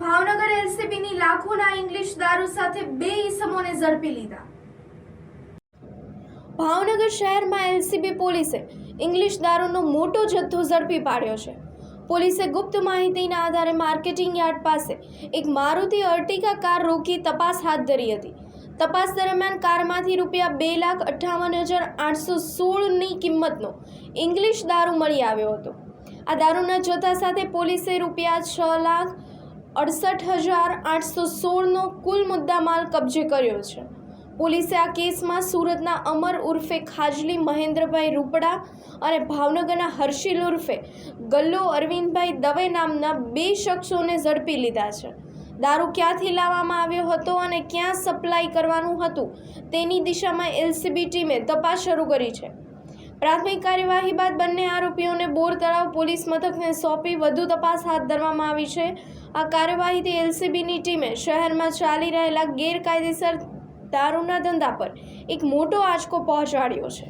Bhavnagar એલસીબીની લાખોના English દારૂ સાથે બે ઈસમોને ઝડપી લીધા. ભાવનગર શહેરમાં એલસીબી પોલીસે ઇંગ્લિશ દારૂનો મોટો જથ્થો ઝડપી પાડ્યો છે. પોલીસે ગુપ્ત માહિતીના આધારે માર્કેટિંગ યાર્ડ પાસે એક મારુતિ અર્ટિકા કાર રોકી તપાસ હાથ ધરી હતી. તપાસ દરમિયાન કારમાંથી રૂપિયા બે લાખ અઠ્ઠાવન હજાર આઠસો સોળની કિંમતનો ઇંગ્લિશ દારૂ મળી આવ્યો હતો. આ દારૂના જથ્થા સાથે પોલીસે રૂપિયા છ લાખ અડસઠ હજાર આઠસો સોળનો કુલ મુદ્દામાલ કબજે કર્યો છે. પોલીસે આ કેસમાં સુરતના અમર ઉર્ફે ખાજલી મહેન્દ્રભાઈ રૂપડા અને ભાવનગરના હર્ષિલ ઉર્ફે ગલ્લો અરવિંદભાઈ દવે નામના બે શખ્સોને ઝડપી લીધા છે. દારૂ ક્યાંથી લાવવામાં આવ્યો હતો અને ક્યાં સપ્લાય કરવાનું હતું તેની દિશામાં એલસીબી ટીમે તપાસ શરૂ કરી છે. પ્રાથમિક કાર્યવાહી બાદ બંને આરોપીઓને બોર તળાવ પોલીસ મથકને સોંપી વધુ તપાસ હાથ ધરવામાં આવી છે. આ કાર્યવાહીથી એલસીબીની ટીમે શહેરમાં ચાલી રહેલા ગેરકાયદેસર દારૂના ધંધા પર એક મોટો આંચકો પહોંચાડ્યો છે.